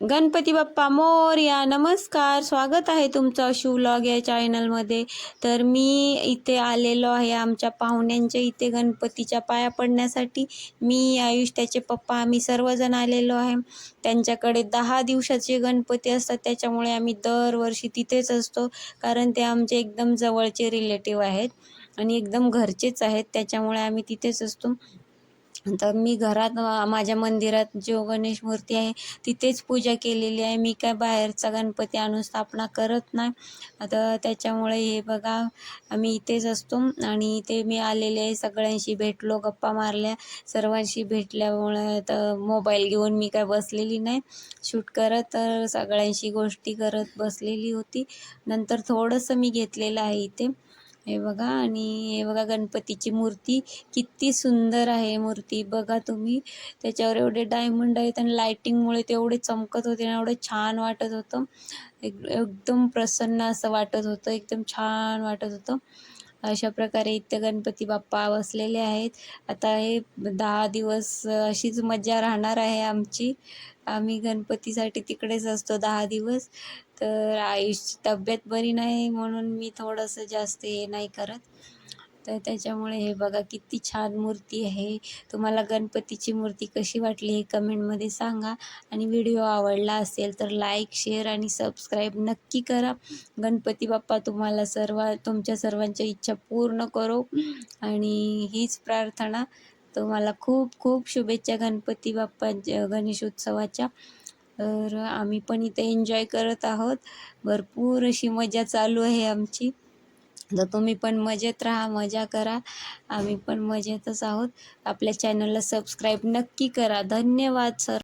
गणपती बाप्पा मोर्या नमस्कार. स्वागत आहे तुमचं शिवलॉग या चॅनलमध्ये तर मी इथे आलेलो आहे आमच्या पाहुण्यांच्या इथे गणपतीच्या पाया पडण्यासाठी. मी आयुष त्याचे पप्पा आम्ही सर्वजण आलेलो आहे. त्यांच्याकडे दहा दिवसाचे गणपती असतात. त्याच्यामुळे आम्ही दरवर्षी तिथेच असतो. कारण ते आमचे एकदम जवळचे रिलेटिव्ह आहेत आणि एकदम घरचेच आहेत. त्याच्यामुळे आम्ही तिथेच असतो. तर मी घरात माझ्या मंदिरात जो गणेश मूर्ती आहे तिथेच पूजा केलेली आहे. मी काय बाहेरचा गणपती आणून स्थापना करत नाही. आता त्याच्यामुळे हे बघा आम्ही इथेच असतो आणि इथे मी आलेले आहे. सगळ्यांशी भेटलो गप्पा मारल्या. सर्वांशी भेटल्यामुळे तर मोबाईल घेऊन मी काय बसलेली नाही. शूट करत तर सगळ्यांशी गोष्टी करत बसलेली होती. नंतर थोडंसं मी घेतलेलं आहे इथे. हे बघा आणि हे बघा गणपतीची मूर्ती. किती सुंदर आहे मूर्ती. बघा तुम्ही त्याच्यावर एवढे डायमंड आहेत आणि लायटिंगमुळे ते एवढे चमकत होते आणि एवढं छान वाटत होतं. एक एकदम प्रसन्न असं वाटत होतं. एकदम छान वाटत होतं. अशा प्रकारे इथे गणपती बाप्पा बसलेले आहेत. आता हे दहा दिवस अशीच मजा राहणार आहे आमची. आम्ही गणपतीसाठी तिकडेच असतो दहा दिवस. तर आयुषची तब्येत बरी नाही म्हणून मी थोडंसं जास्त हे नाही करत. तर त्याच्यामुळे हे बघा किती छान मूर्ती आहे. तुम्हाला गणपतीची मूर्ती कशी वाटली हे कमेंटमध्ये सांगा. आणि व्हिडिओ आवडला असेल तर लाईक शेअर आणि सबस्क्राईब नक्की करा. गणपती बाप्पा तुम्हाला सर्व तुमच्या सर्वांच्या इच्छा पूर्ण करो. आणि हीच प्रार्थना. तुम्हाला खूप खूप शुभेच्छा गणपती बाप्पा गणेशोत्सवाच्या. तर आम्ही पण इथे एन्जॉय करत आहोत. भरपूर अशी मजा चालू आहे आमची. तर तुम्ही पण मजेत राहा मजा करा. आम्ही पण मजेतच आहोत. आपल्या चॅनलला सबस्क्राईब नक्की करा. धन्यवाद सर